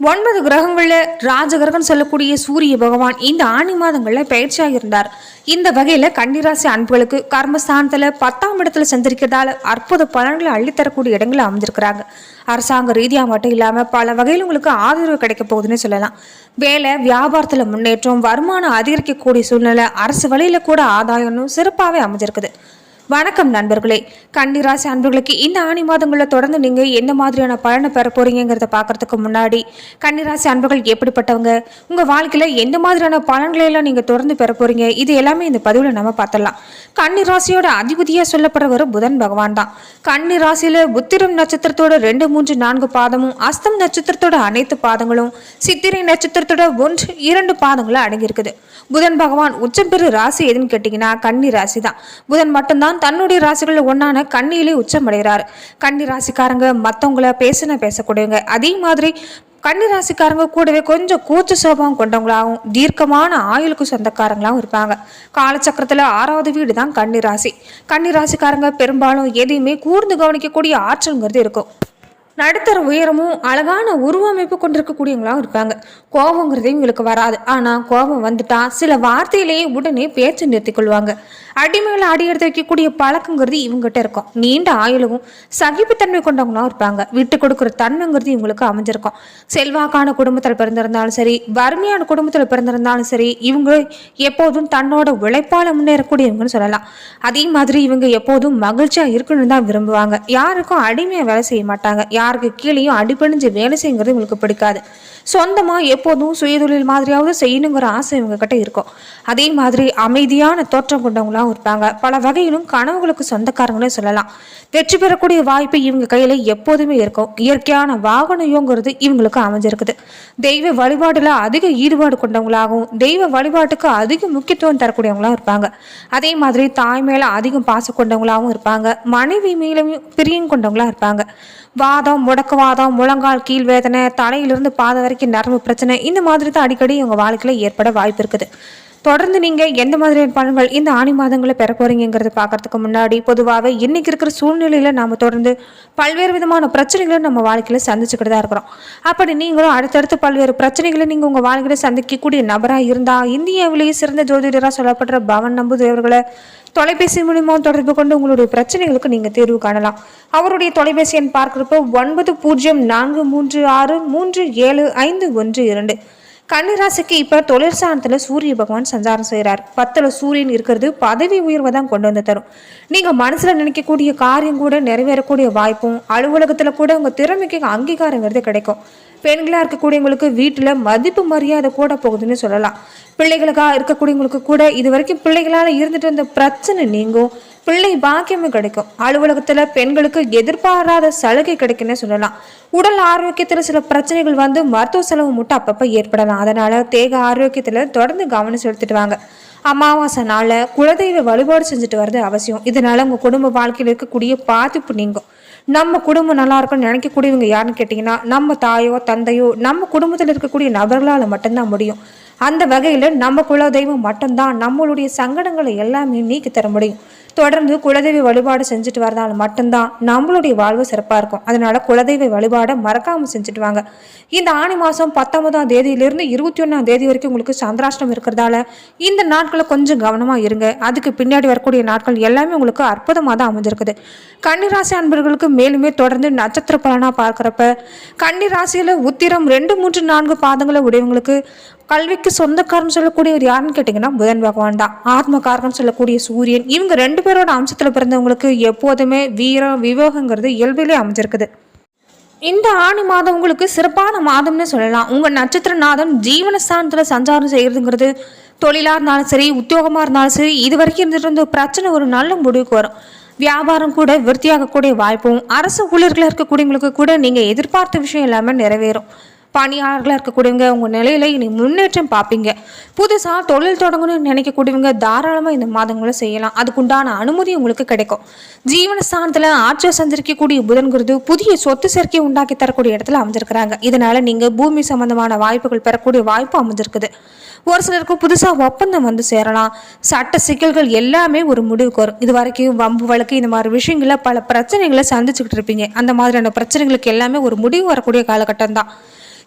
ஒன்பது கிரகங்களில் ராஜகிரகம் சொல்லக்கூடிய சூரிய பகவான் இந்த ஆணி மாதங்களில் பயிற்சியாக இருந்தார் இந்த வகையில் கன்னிராசி அன்புகளுக்கு கர்மஸ்தானத்தில் பத்தாம் இடத்துல சந்திருக்கிறதால அற்புத பலன்களை அள்ளித்தரக்கூடிய இடங்களை அமைஞ்சிருக்கிறாங்க. அரசாங்க ரீதியாக மட்டும் இல்லாமல் பல வகையில் உங்களுக்கு ஆதரவு கிடைக்க போகுதுன்னு சொல்லலாம். வேலை வியாபாரத்தில் முன்னேற்றம் வருமானம் அதிகரிக்கக்கூடிய சூழ்நிலை அரசு வழியில் கூட ஆதாயம்னு சிறப்பாகவே அமைஞ்சிருக்குது. வணக்கம் நண்பர்களே. கன்னிராசி அன்பர்களுக்கு இந்த ஆணி மாதங்களில் தொடர்ந்து நீங்கள் எந்த மாதிரியான பலனை பெற போறீங்கிறத பார்க்கறதுக்கு முன்னாடி கன்னிராசி அன்பர்கள் எப்படிப்பட்டவங்க? உங்கள் வாழ்க்கையில் எந்த மாதிரியான பலன்களையெல்லாம் நீங்கள் தொடர்ந்து பெற போறீங்க? இது எல்லாமே இந்த பதிவில் நம்ம கன்னி ராசியோட அதிபதியாக சொல்லப்படுறவர் புதன் பகவான் தான். கன்னிராசியில் புத்திரம் நட்சத்திரத்தோட ரெண்டு மூன்று நான்கு பாதமும் அஸ்தம் நட்சத்திரத்தோட அனைத்து பாதங்களும் சித்திரை நட்சத்திரத்தோட ஒன்று இரண்டு பாதங்களும் அடங்கியிருக்குது. புதன் பகவான் உச்சம் பெரு ராசி எதுன்னு கேட்டிங்கன்னா கன்னி ராசி தான். புதன் மட்டும்தான் தன்னுடைய ராசிகளில் ஒன்றான கன்னியிலே உச்சம் அடைகிறாரு. கன்னி ராசிக்காரங்க மற்றவங்கள பேசின பேசக்கூடியவங்க. அதே மாதிரி கன்னிராசிக்காரங்க கூடவே கொஞ்சம் கூச்ச சுபாவம் கொண்டவங்களாகவும் தீர்க்கமான ஆயுளுக்கு சொந்தக்காரங்களாகவும் இருப்பாங்க. காலச்சக்கரத்தில் ஆறாவது வீடு தான் கன்னிராசி. கன்னிராசிக்காரங்க ராசிக்காரங்க பெரும்பாலும் எதையுமே கூர்ந்து கவனிக்கக்கூடிய ஆற்றல்ங்கிறது இருக்கும். நடுத்தர உயரமும் அழகான உருவமைப்பு கொண்டிருக்கக்கூடியவங்களாகவும் இருப்பாங்க. கோபங்கிறது இவங்களுக்கு வராது. ஆனால் கோபம் வந்துட்டா சில வார்த்தையிலேயே உடனே பேச்சு நிறுத்திக் கொள்வாங்க. அடிமையில் அடி எடுத்து வைக்கக்கூடிய பழக்கங்கிறது இவங்ககிட்ட இருக்கும். நீண்ட ஆயுளவும் சகிப்புத்தன்மை கொண்டவங்களாகவும் இருப்பாங்க. விட்டு கொடுக்குற தன்மைங்கிறது இவங்களுக்கு அமைஞ்சிருக்கும். செல்வாக்கான குடும்பத்தில் பிறந்திருந்தாலும் சரி வறுமையான குடும்பத்தில் பிறந்திருந்தாலும் சரி இவங்க எப்போதும் தன்னோட உழைப்பால் முன்னேறக்கூடியவங்கன்னு சொல்லலாம். அதே மாதிரி இவங்க எப்போதும் மகிழ்ச்சியாக இருக்கணும்னு தான் விரும்புவாங்க. யாருக்கும் அடிமையாக வேலை செய்ய மாட்டாங்க. யாருக்கு கீழேயும் அடிபணிஞ்சு வேலை செய்யுங்கிறது இவங்களுக்கு பிடிக்காது. சொந்தமாக எப்போதும் சுயதொழில் மாதிரியாவது செய்யணுங்கிற ஆசை இவங்ககிட்ட இருக்கும். அதே மாதிரி அமைதியான தோற்றம் கொண்டவங்களாகவும் இருப்பாங்க. பல வகையிலும் கனவுகளுக்கு சொந்தக்காரங்களே சொல்லலாம். வெற்றி பெறக்கூடிய வாய்ப்பு இவங்க கையில் எப்போதுமே இருக்கும். இயற்கையான வாகனயோங்கிறது இவங்களுக்கு அமைஞ்சிருக்குது. தெய்வ வழிபாடில் அதிக ஈடுபாடு கொண்டவங்களாகவும் தெய்வ வழிபாட்டுக்கு அதிக முக்கியத்துவம் தரக்கூடியவங்களாகவும் இருப்பாங்க. அதே மாதிரி தாய் மேலே அதிகம் பாசம் கொண்டவங்களாகவும் இருப்பாங்க. மனைவி மேலும் பிரியம் கொண்டவங்களாக இருப்பாங்க. வாதம் முடக்குவாதம் முழங்கால் கீழ் வேதனை தலையிலிருந்து பாதை வரைக்கும் நரம்பு பிரச்சனை இந்த மாதிரி தான் அடிக்கடி உங்கள் வாழ்க்கையில் ஏற்பட வாய்ப்பு இருக்குது. தொடர்ந்து நீங்கள் எந்த மாதிரியான பலன்கள் இந்த ஆணி மாதங்களை பெற போறீங்கிறத பார்க்குறதுக்கு முன்னாடி பொதுவாகவே இன்றைக்கி இருக்கிற சூழ்நிலையில் நாம் தொடர்ந்து பல்வேறு விதமான பிரச்சனைகளை நம்ம வாழ்க்கையில் சந்திச்சுக்கிட்டு தான் இருக்கிறோம். அப்படி நீங்களும் அடுத்தடுத்து பல்வேறு பிரச்சனைகளை நீங்கள் உங்கள் வாழ்க்கையில் சந்திக்கக்கூடிய நபராக இருந்தால் இந்தியாவிலேயே சிறந்த ஜோதிடராக சொல்லப்படுற பவன் நம்புதேவர்களை தொலைபேசி மூலியமாக தொடர்பு கொண்டு உங்களுடைய பிரச்சனைகளுக்கு நீங்கள் தீர்வு காணலாம். அவருடைய தொலைபேசி எண் பார்க்குறப்போ ஒன்பது பூஜ்ஜியம் நான்கு மூன்று ஆறு மூன்று ஏழு ஐந்து ஒன்று இரண்டு. கன்னிராசிக்கு இப்போ தொழில் சாணத்தில் சூரிய பகவான் சஞ்சாரம் செய்கிறார் பத்தில் சூரியன் இருக்கிறது பதவி உயர்வை தான் கொண்டு வந்து தரும். நீங்கள் மனசில் நினைக்கக்கூடிய காரியம் கூட நிறைவேறக்கூடிய வாய்ப்பும் அலுவலகத்தில் கூட உங்கள் திறமைக்கு அங்கீகாரங்கிறது கிடைக்கும். பெண்களாக இருக்கக்கூடியவங்களுக்கு வீட்டில் மதிப்பு மரியாதை கூட போகுதுன்னு சொல்லலாம். பிள்ளைகளுக்காக இருக்கக்கூடியவங்களுக்கு கூட இது வரைக்கும் பிள்ளைகளால் இருந்துட்டு வந்த பிரச்சனை நீங்கும். பிள்ளை பாக்கியமும் கிடைக்கும். அலுவலகத்தில் பெண்களுக்கு எதிர்பாராத சலுகை கிடைக்குன்னு சொல்லலாம். உடல் ஆரோக்கியத்தில் சில பிரச்சனைகள் வந்து மருத்துவ செலவு மட்டும் அப்பப்போ ஏற்படலாம். அதனால தேக ஆரோக்கியத்தில் தொடர்ந்து கவனம் செலுத்திட்டு வாங்க. அமாவாசை நாளில் குலதெய்வ வழிபாடு செஞ்சுட்டு வர்றது அவசியம். இதனால உங்கள் குடும்ப வாழ்க்கையில் இருக்கக்கூடிய பாதிப்பு நீங்கும். நம்ம குடும்பம் நல்லா இருக்கும்னு நினைக்கக்கூடியவங்க யாருன்னு கேட்டிங்கன்னா நம்ம தாயோ தந்தையோ நம்ம குடும்பத்தில் இருக்கக்கூடிய நபர்களால் மட்டும்தான் முடியும். அந்த வகையில் நம்ம குலதெய்வம் மட்டும்தான் நம்மளுடைய சங்கடங்களை எல்லாமே நீக்கி தர முடியும். தொடர்ந்து குலதெய்வ வழிபாடு செஞ்சுட்டு வரதால் மட்டும்தான் நம்மளுடைய வாழ்வு சிறப்பாக இருக்கும். அதனால குலதெய்வ வழிபாடை மறக்காமல் செஞ்சுட்டு வாங்க. இந்த ஆணி மாதம் பத்தொன்பதாம் தேதியிலிருந்து இருபத்தி ஒன்றாம் தேதி வரைக்கும் உங்களுக்கு சந்திராஷ்டம் இருக்கிறதால இந்த நாட்களை கொஞ்சம் கவனமாக இருங்க. அதுக்கு பின்னாடி வரக்கூடிய நாட்கள் எல்லாமே உங்களுக்கு அற்புதமாக தான் அமைஞ்சிருக்குது. கன்னிராசி அன்பர்களுக்கு மேலுமே தொடர்ந்து நட்சத்திர பலனாக பார்க்குறப்ப கன்னிராசியில் உத்திரம் ரெண்டு மூன்று நான்கு பாதங்களை உடையவங்களுக்கு கல்விக்கு சொந்தக்காரன் சொல்லக்கூடியவர் யாருன்னு கேட்டிங்கன்னா புதன் பகவான் தான். ஆத்மகாரகன் சொல்லக்கூடிய சூரியன். இவங்க ரெண்டு பேரோட அம்சத்தில் பிறந்தவங்களுக்கு எப்போதுமே வீரம் விவேகங்கிறது இயல்பிலே அமைஞ்சிருக்குது. இந்த ஆணி மாதம் உங்களுக்கு சிறப்பான மாதம்னு சொல்லலாம். உங்கள் நட்சத்திரநாதன் ஜீவனஸ்தானத்தில் சஞ்சாரம் செய்கிறதுங்கிறது தொழிலாக இருந்தாலும் சரி உத்தியோகமாக இருந்தாலும் சரி இது வரைக்கும் இருந்துட்டு இருந்த பிரச்சனை ஒரு நல்ல முடிவுக்கு வரும். வியாபாரம் கூட விருத்தியாகக்கூடிய வாய்ப்பும் அரசு ஊழியர்களாக இருக்கக்கூடியவங்களுக்கு கூட நீங்கள் எதிர்பார்த்த விஷயம் எல்லாமே நிறைவேறும். பணியாளர்களாக இருக்கக்கூடியவங்க உங்கள் நிலையில இனி முன்னேற்றம் பார்ப்பீங்க. புதுசாக தொழில் தொடங்கணும்னு நினைக்கக்கூடியவங்க தாராளமாக இந்த மாதங்களை செய்யலாம். அதுக்குண்டான அனுமதி உங்களுக்கு கிடைக்கும். ஜீவனஸ்தானத்தில் ஆற்றல் சந்திரிக்கக்கூடிய புதன்கிறது புதிய சொத்து சேர்க்கை உண்டாக்கி தரக்கூடிய இடத்துல அமைஞ்சிருக்கிறாங்க இதனால நீங்கள் பூமி சம்பந்தமான வாய்ப்புகள் பெறக்கூடிய வாய்ப்பு அமைஞ்சிருக்குது ஒரு சிலருக்கு புதுசாக ஒப்பந்தம் வந்து சேரலாம். சட்ட சிக்கல்கள் எல்லாமே ஒரு முடிவுக்கு வரும். இது வரைக்கும் வம்பு வழக்கு இந்த மாதிரி விஷயங்களை பல பிரச்சனைகளை சந்திச்சுக்கிட்டு இருப்பீங்க. அந்த மாதிரியான பிரச்சனைகளுக்கு எல்லாமே ஒரு முடிவு வரக்கூடிய காலகட்டம் தான்.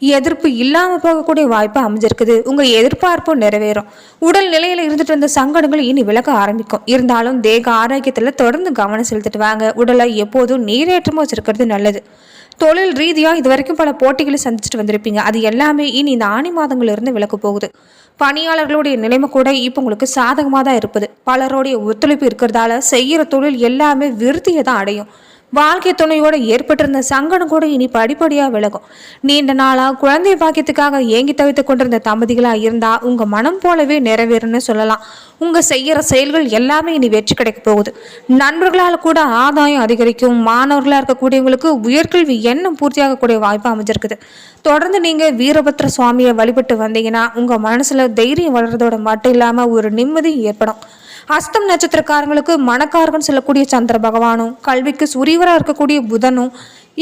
எதிர்ப்பு இல்லாமல் போகக்கூடிய வாய்ப்பு அமைஞ்சிருக்குது. உங்கள் எதிர்பார்ப்பும் நிறைவேறும். உடல் நிலையில் இருந்துட்டு இருந்த சங்கடங்கள் இனி விலக ஆரம்பிக்கும். இருந்தாலும் தேக ஆரோக்கியத்தில் தொடர்ந்து கவனம் செலுத்திட்டு வாங்க. உடலை எப்போதும் நீரேற்றமாக வச்சிருக்கிறது நல்லது. தொழில் ரீதியாக இது வரைக்கும் பல போட்டிகளை சந்திச்சுட்டு வந்திருப்பீங்க. அது எல்லாமே இனி இந்த ஆணி மாதங்கள்ல இருந்து போகுது. பணியாளர்களுடைய நிலைமை கூட இப்போ உங்களுக்கு சாதகமாக தான் இருப்பது. பலருடைய ஒத்துழைப்பு இருக்கிறதால செய்கிற தொழில் எல்லாமே விருத்தியை தான் அடையும். வாழ்க்கை துணையோட ஏற்பட்டிருந்த சங்கடம் கூட இனி படிப்படியாக விலகும். நீண்ட நாளாக குழந்தை பாக்கியத்துக்காக ஏங்கி தவித்து கொண்டிருந்த தம்பதிகளாக இருந்தால் உங்கள் மனம் போலவே நிறைவேறும்னு சொல்லலாம். உங்கள் செய்கிற செயல்கள் எல்லாமே இனி வெற்றி கிடைக்க போகுது. நண்பர்களால் கூட ஆதாயம் அதிகரிக்கும். மாணவர்களாக இருக்கக்கூடியவங்களுக்கு உயர்கல்வி எண்ணம் பூர்த்தியாகக்கூடிய வாய்ப்பு அமைஞ்சிருக்குது. தொடர்ந்து நீங்கள் வீரபத்ர சுவாமியை வழிபட்டு வந்தீங்கன்னா உங்கள் மனசில் தைரியம் வளர்றதோட மட்டும் இல்லாமல் ஒரு நிம்மதி ஏற்படும். அஸ்தம் நட்சத்திரக்காரங்களுக்கு மணக்காரகன் சொல்லக்கூடிய சந்திர பகவானும் கல்விக்கு சுரீவராக இருக்கக்கூடிய புதனும்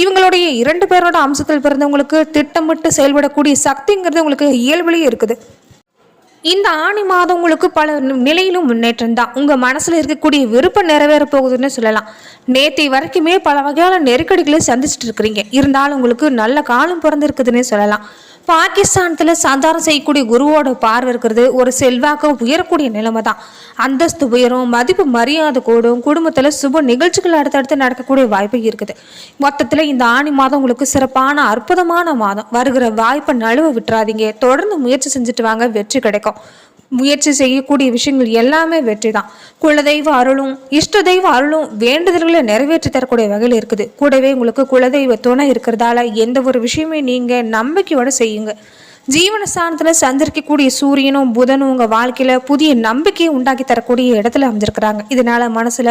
இவங்களுடைய இரண்டு பேரோட அம்சத்தில் பிறந்தவங்களுக்கு திட்டமிட்டு செயல்படக்கூடிய சக்திங்கிறது உங்களுக்கு இயல்பிலேயே இருக்குது. இந்த ஆணி மாதம் உங்களுக்கு பல நிலையிலும் முன்னேற்றம் தான். உங்கள் மனசில் இருக்கக்கூடிய விருப்பம் நிறைவேற போகுதுன்னு சொல்லலாம். நேற்று வரைக்குமே பல வகையான நெருக்கடிகளை சந்திச்சுட்டு இருக்கிறீங்க. இருந்தாலும் உங்களுக்கு நல்ல காலம் பிறந்திருக்குதுன்னு சொல்லலாம். பாகிஸ்தானத்தில் சந்தாரம் செய்யக்கூடிய குருவோட பார்வை இருக்கிறது ஒரு செல்வாக்க உயரக்கூடிய நிலைமை தான் அந்தஸ்து உயரும் மதிப்பு மரியாதை கூடும் குடும்பத்தில் சுப நிகழ்ச்சிகள் அடுத்தடுத்து நடக்கக்கூடிய வாய்ப்பு இருக்குது. மொத்தத்தில் இந்த ஆணி மாதம் உங்களுக்கு சிறப்பான அற்புதமான மாதம். வருகிற வாய்ப்பை நழுவ விட்டுறாதீங்க. தொடர்ந்து முயற்சி செஞ்சுட்டு வாங்க வெற்றி கிடைக்கும். முயற்சி செய்யக்கூடிய விஷயங்கள் எல்லாமே வெற்றி தான் குலதெய்வ அருளும் இஷ்ட தெய்வ அருளும் வேண்டுதல்களை நிறைவேற்றி தரக்கூடிய வகையில் இருக்குது. கூடவே உங்களுக்கு குலதெய்வ துணை இருக்கிறதால எந்த ஒரு விஷயமே நீங்கள் நம்பிக்கையோட செய்யுங்க. ஜீவனஸ்தானத்தில் சந்திரிக்கக்கூடிய சூரியனும் புதனும் உங்கள் வாழ்க்கையில் புதிய நம்பிக்கையை உண்டாக்கி தரக்கூடிய இடத்துல அமைஞ்சிருக்கிறாங்க. இதனால் மனசில்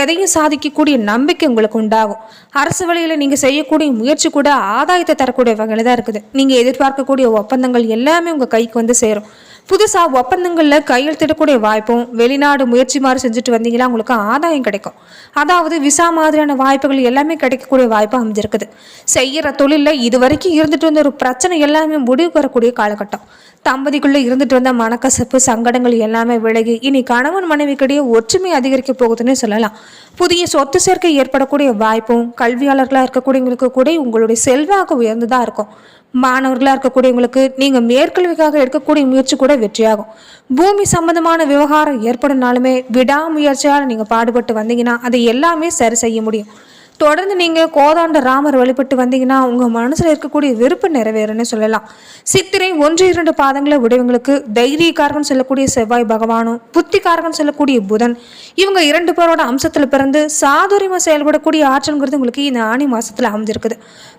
எதையும் சாதிக்கக்கூடிய நம்பிக்கை உங்களுக்கு உண்டாகும். அரசு வழியில் நீங்கள் செய்யக்கூடிய முயற்சி கூட ஆதாயத்தை தரக்கூடிய வகையில் தான் இருக்குது. நீங்கள் எதிர்பார்க்கக்கூடிய ஒப்பந்தங்கள் எல்லாமே உங்கள் கைக்கு வந்து சேரும். புதுசாக ஒப்பந்தங்களில் கையெழுத்திடக்கூடிய வாய்ப்பும் வெளிநாடு முயற்சி மாதிரி செஞ்சுட்டு வந்தீங்கன்னா உங்களுக்கு ஆதாயம் கிடைக்கும். அதாவது விசா மாதிரியான வாய்ப்புகள் எல்லாமே கிடைக்கக்கூடிய வாய்ப்பு அமைஞ்சிருக்குது. செய்கிற தொழிலில் இது வரைக்கும் இருந்துட்டு வந்த ஒரு பிரச்சனை எல்லாமே முடிவு வரக்கூடிய காலகட்டம். தம்பதிக்குள்ளே இருந்துட்டு வந்த மனக்கசப்பு சங்கடங்கள் எல்லாமே விலகி இனி கணவன் மனைவிக்கிடையே ஒற்றுமை அதிகரிக்க போகுதுன்னு சொல்லலாம். புதிய சொத்து சேர்க்கை ஏற்படக்கூடிய வாய்ப்பும் கல்வியாளர்களாக இருக்கக்கூடியவங்களுக்கு கூட உங்களுடைய செல்வாக்கு உயர்ந்துதான் இருக்கும். மாணவர்களாக இருக்கக்கூடியவங்களுக்கு நீங்கள் மேற்கல்விக்காக எடுக்கக்கூடிய முயற்சி கூட வெற்றியாகும். பூமி சம்பந்தமான விவகாரம் ஏற்படுனாலுமே விடாமுயற்சியால் நீங்கள் பாடுபட்டு வந்தீங்கன்னா அதை எல்லாமே சரி செய்ய முடியும். தொடர்ந்து நீங்கள் கோதாண்ட ராமர் வழிபட்டு வந்தீங்கன்னா உங்கள் மனசில் இருக்கக்கூடிய விருப்பம் நிறைவேறும்னு சொல்லலாம். சித்திரை ஒன்று இரண்டு பாதங்களை உடையவங்களுக்கு தைரியக்காரகன் சொல்லக்கூடிய செவ்வாய் பகவானும் புத்திக்காரகன் சொல்லக்கூடிய புதன் இவங்க இரண்டு பேரோட அம்சத்தில் பிறந்து சாதுரியமாக செயல்படக்கூடிய ஆற்றல்ங்கிறது உங்களுக்கு இந்த ஆணி மாதத்தில் அமைஞ்சிருக்குது.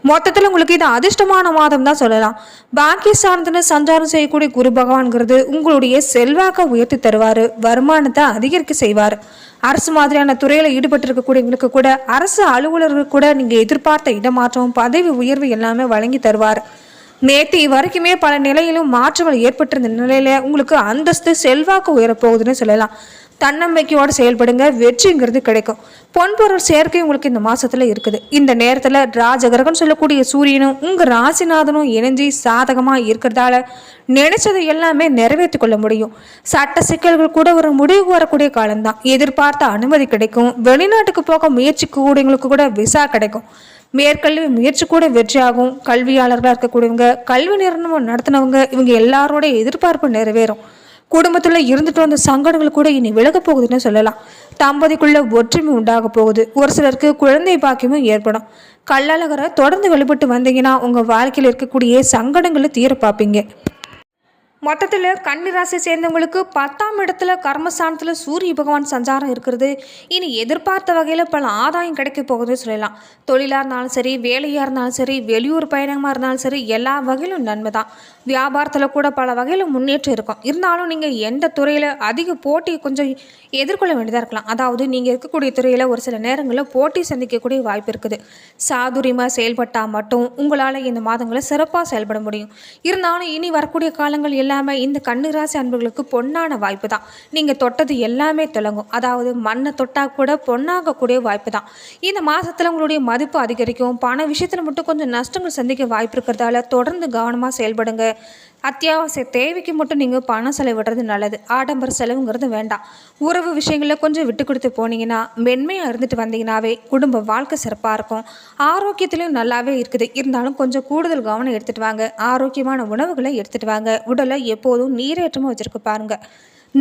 மொத்தத்தில் உங்களுக்கு இது அதிர்ஷ்டமான மாதம் தான் சொல்லலாம். பாக்கிய சார்ந்தன சஞ்சாரம் செய்யக்கூடிய குரு பகவான்கிறது உங்களுடைய செல்வாக்கை உயர்த்தி தருவார். வருமானத்தை அதிகரிக்க செய்வார். அரசு மாதிரியான துறையில் ஈடுபட்டு இருக்கக்கூடியவங்களுக்கு கூட அரசு அலுவலர்கள் கூட நீங்கள் எதிர்பார்த்த இடமாற்றம் பதவி உயர்வு எல்லாமே வழங்கி தருவார். நேற்று வரைக்குமே பல நிலையிலும் மாற்றங்கள் ஏற்பட்டிருந்த நிலையில உங்களுக்கு அந்தஸ்து செல்வாக்கு உயரப்போகுதுன்னு சொல்லலாம். தன்னம்பிக்கையோடு செயல்படுங்க வெற்றிங்கிறது கிடைக்கும். பொன்பொருள் சேர்க்கை உங்களுக்கு இந்த மாசத்துல இருக்குது. இந்த நேரத்துல ராஜகரகன் சொல்லக்கூடிய சூரியனும் உங்க ராசிநாதனும் இணைஞ்சி சாதகமா இருக்கிறதால நினைச்சதை எல்லாமே நிறைவேற்றி கொள்ள முடியும். சட்ட சிக்கல்கள் கூட ஒரு முடிவுக்கு வரக்கூடிய காலம்தான். எதிர்பார்த்த அனுமதி கிடைக்கும். வெளிநாட்டுக்கு போக முயற்சி கூடியவங்களுக்கு கூட விசா கிடைக்கும். மேற்கல்வி முயற்சி கூட வெற்றியாகும். கல்வியாளர்களாக இருக்கக்கூடியவங்க கல்வி நிறுவனம் நடத்தினவங்க இவங்க எல்லாரோட எதிர்பார்ப்பு நிறைவேறும். குடும்பத்தில் இருந்துட்டு வந்த சங்கடங்கள் கூட இனி விலக போகுதுன்னு சொல்லலாம். தம்பதிக்குள்ள ஒற்றுமை உண்டாக போகுது. ஒரு சிலருக்கு குழந்தை பாக்கியமும் ஏற்படும். கள்ளழகரை தொடர்ந்து வழிபட்டு வந்தீங்கன்னா உங்கள் வாழ்க்கையில் இருக்கக்கூடிய சங்கடங்களை தீர பார்ப்பீங்க. மொத்தத்தில் கன்னிராசி சேர்ந்தவங்களுக்கு பத்தாம் இடத்துல கர்மஸ்தானத்தில் சூரிய பகவான் சஞ்சாரம் இருக்கிறது. இனி எதிர்பார்த்த வகையில் பல ஆதாயம் கிடைக்க போகுதுன்னு சொல்லலாம். தொழிலாக இருந்தாலும் சரி வேலையாக இருந்தாலும் சரி வெளியூர் பயணமாக இருந்தாலும் சரி எல்லா வகையிலும் நன்மை தான் வியாபாரத்தில் கூட பல வகையில் முன்னேற்றம் இருக்கும். இருந்தாலும் நீங்கள் எந்த துறையில் அதிக போட்டி கொஞ்சம் எதிர்கொள்ள வேண்டியதாக இருக்கலாம். அதாவது நீங்கள் இருக்கக்கூடிய துறையில் ஒரு சில நேரங்களில் போட்டி சந்திக்கக்கூடிய வாய்ப்பு இருக்குது. சாதுரியமாக செயல்பட்டால் மட்டும் உங்களால் இந்த மாதங்களில் சிறப்பாக செயல்பட முடியும். இருந்தாலும் இனி வரக்கூடிய காலங்கள் எல்லாமே இந்த கண்ணுராசி அன்பர்களுக்கு பொன்னான வாய்ப்பு தான் நீங்கள் தொட்டது எல்லாமே தொடங்கும் அதாவது மண்ணை தொட்டால் கூட பொன்னாகக்கூடிய வாய்ப்பு தான் இந்த மாதத்தில் உங்களுடைய மதிப்பு அதிகரிக்கும். பண விஷயத்தில் மட்டும் கொஞ்சம் நஷ்டங்கள் சந்திக்க வாய்ப்பு இருக்கிறதால தொடர்ந்து கவனமாக செயல்படுங்க. அத்தியாவசிய தேவைக்கு மட்டும் நீங்கள் பணம் செலவிடுறது நல்லது. ஆடம்பர செலவுங்கிறது வேண்டாம். உறவு விஷயங்களில் கொஞ்சம் விட்டு கொடுத்து போனீங்கன்னா மென்மையாக இருந்துட்டு வந்தீங்கன்னாவே குடும்ப வாழ்க்கை சிறப்பாக இருக்கும். ஆரோக்கியத்திலையும் நல்லாவே இருக்குது. இருந்தாலும் கொஞ்சம் கூடுதல் கவனம் எடுத்துகிட்டு வாங்க. ஆரோக்கியமான உணவுகளை எடுத்துகிட்டு வாங்க. உடலை எப்போதும் நீரேற்றமாக வச்சுருக்க பாருங்கள்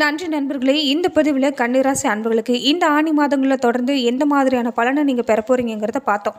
நன்றி நண்பர்களே. இந்த பதிவில் கன்னிராசி அன்பர்களுக்கு இந்த ஆணி மாதங்களில் தொடர்ந்து எந்த மாதிரியான பலனை நீங்கள் பெற போகிறீங்கிறத பார்த்தோம்.